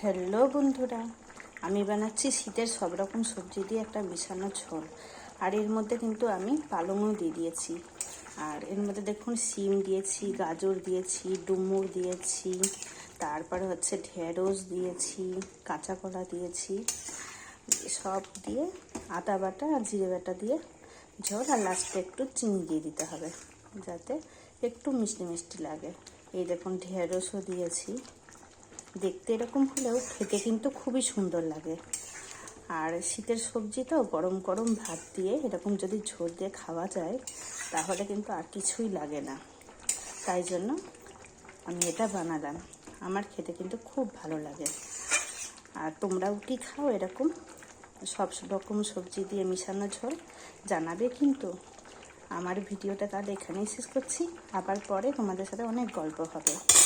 Hello বন্ধুরা, আমি বানাচ্ছি শীতের সব রকম সবজি দিয়ে একটা মিশানো ঝোল। আর এর মধ্যে কিন্তু আমি পালংও দিয়ে দিয়েছি। আর এর মধ্যে দেখুন সিম দিয়েছি, গাজর দিয়েছি, ডুমুর দিয়েছি, তারপরে হচ্ছে ঢেঁড়স দিয়েছি কাঁচা কলা দিয়েছি। সব দিয়ে আদা বাটা আর জিরে বাটা দিয়ে ঝোল, আর লাস্টে একটু চিনি দিয়ে দিতে হবে, যাতে একটু মিষ্টি মিষ্টি লাগে। এই দেখুন, ঢেঁড়সও দিয়েছি। দেখতে এরকম হলেও খেতে কিন্তু খুবই সুন্দর লাগে। আর শীতের সবজি তো গরম গরম ভাত দিয়ে এরকম যদি ঝোল দিয়ে খাওয়া যায়, তাহলে কিন্তু আর কিছুই লাগে না। তাই জন্য আমি এটা বানালাম। আমার খেতে কিন্তু খুব ভালো লাগে। আর তোমরাও কি খাও এরকম? সব রকম সবজি দিয়ে মিশানো ঝোল? জানাবে কিন্তু। আমার ভিডিওটা তাহলে এখানেই শেষ করছি। আবার পরে তোমাদের সাথে অনেক গল্প হবে।